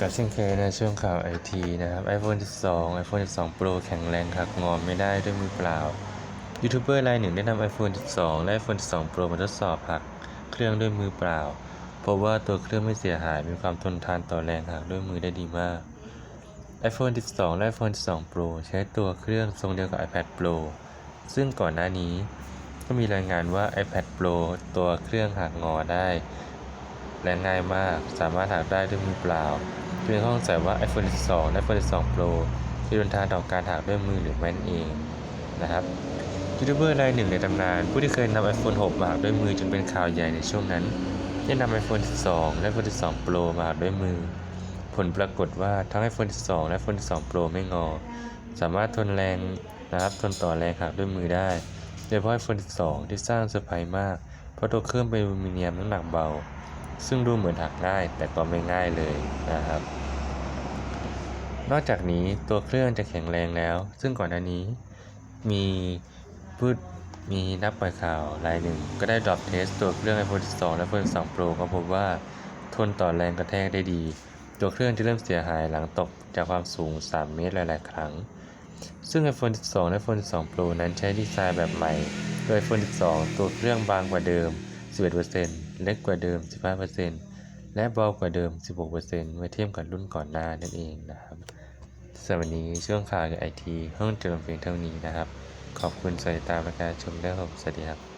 กับเช่นเคยในช่วงข่าวไอทีนะครับ iPhone 12 iPhone 12 Pro แข็งแรงหักงอไม่ได้ด้วยมือเปล่ายูทูบเบอร์รายหนึ่งได้นำ iPhone 12 และ iPhone 12 Pro มาทดสอบหักเครื่องด้วยมือเปล่าพบว่าตัวเครื่องไม่เสียหายมีความทนทานต่อแรงหักด้วยมือได้ดีมาก iPhone 12 และ iPhone 12 Pro ใช้ตัวเครื่องทรงเดียวกับ iPad Pro ซึ่งก่อนหน้านี้ก็มีรายงานว่า iPad Pro ตัวเครื่องหักงอได้ และง่ายมาก สามารถหักได้ด้วยมือเปล่าเพียงข้อสงสัยว่า iPhone 12 และ iPhone 12 Pro จะทนทานต่อการหักด้วยมือหรือไม่นเองนะครับยูทูบเบอร์รายหนึ่งในตำนาน ผู้ที่เคยนำ iPhone 6 มาหักด้วยมือจนเป็นข่าวใหญ่ในช่วงนั้นได้นำ iPhone 12 และ iPhone 12 Pro มาหักด้วยมือ ผลปรากฏว่าทั้ง iPhone 12 และ iPhone 12 Pro ไม่งอ สามารถทนแรงนะครับทนต่อแรงหักด้วยมือได้โดยเฉพาะ iPhone 12 ที่สร้างเซอร์ไพรส์มาก เพราะตัวเครื่องเป็นอลูมิเนียมน้ำหนักเบา ซึ่งดูเหมือนหักง่าย แต่ก็ไม่ง่ายเลยนะครับ นอกจากนี้ตัวเครื่องจะแข็งแรงแล้ว ซึ่งก่อนหน้านี้มีพูดมีนักปล่อยข่าวรายหนึ่ง ก็ได้ดรอปเทสตัวเครื่อง iPhone 12 และ iPhone 12 Pro ก็พบว่าทนต่อแรงกระแทกได้ดี ตัวเครื่องจะเริ่มเสียหายหลังตกจากความสูง 3 เมตรหลาย ๆ ครั้ง ซึ่ง iPhone 12 และ iPhone 12 Pro นั้นใช้ดีไซน์แบบใหม่ โดย iPhone 12 ตัวเครื่องบางกว่าเดิม 11%เล็กกว่าเดิม 15%และเบากว่าเดิม 16%เมื่อเทียบกับรุ่นก่อนหน้านั่นเองนะครับสำหรับวันนี้ช่วงข่าวกับไอทีห้องเจริญเพียงเท่านี้นะครับ ขอบคุณสายตาประการชมและผมสวัสดีครับ